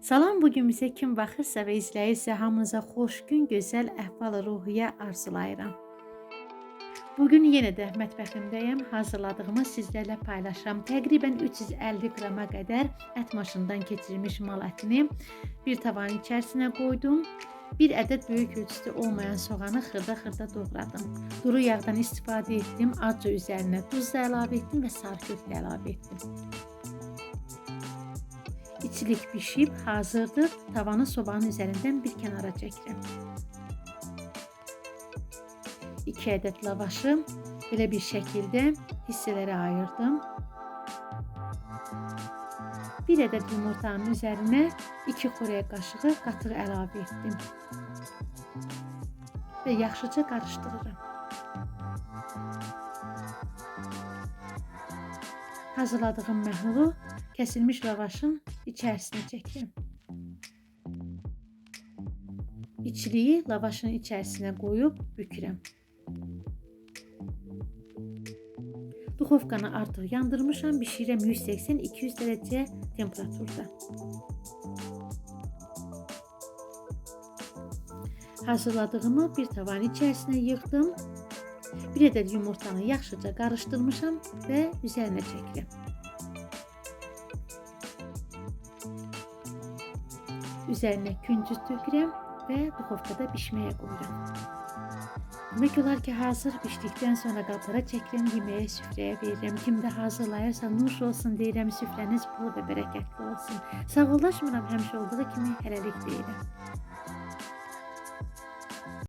Salam, bu gün bizə kim baxırsa və izləyirsə, hamınıza xoş gün, gözəl əhval-ruhiyyə arzulayıram. Bugün yenə də mətbəximdəyəm. Hazırladığımı sizlərlə paylaşıram. Təqribən 350 qrama qədər ət maşından keçirilmiş mal ətini bir tavanın içərisinə qoydum. Bir ədəd böyük ölçüsü olmayan soğanı xırda-xırda doğradım. Duru yağdan istifadə etdim. Azca üzərinə duz da əlavə etdim və sarı kök də əlavə etdim. İçilik pişib hazırdır. Tavanı sobanın üzərindən bir kənara çəkirəm. 2 ədəd lavaşı belə bir şəkildə hissələrə ayırdım. 1 ədəd yumurtanın üzərinə 2 xörək qaşığı qatıq əlavə etdim. Və yaxşıca qarışdırıram. Hazırladığım məhlulu kəsilmiş lavaşın içərisinə çəkirəm. İçliyi lavaşın içərisinə qoyub bükürəm. Duxovkanı artıq yandırmışam, bişirəm 180-200 dərəcə temperaturda. Hazırladığımı bir tavanın içərisinə yığdım. Bir ədəd yumurtanı yaxşıca qarışdırmışam və üzərinə çəkirəm. Üzərinə küncüz tökürəm və duxovkada bişməyə qoyuram. Demək olar ki, hazır bişdikdən sonra qablara çəkirəm, yeməyə süfrəyə verirəm. Kim də hazırlayırsa nuş olsun deyirəm, süfrəniz bol və bərəkətli olsun. Sağollaşmıram həmişə olduğu kimi hələlik deyirəm.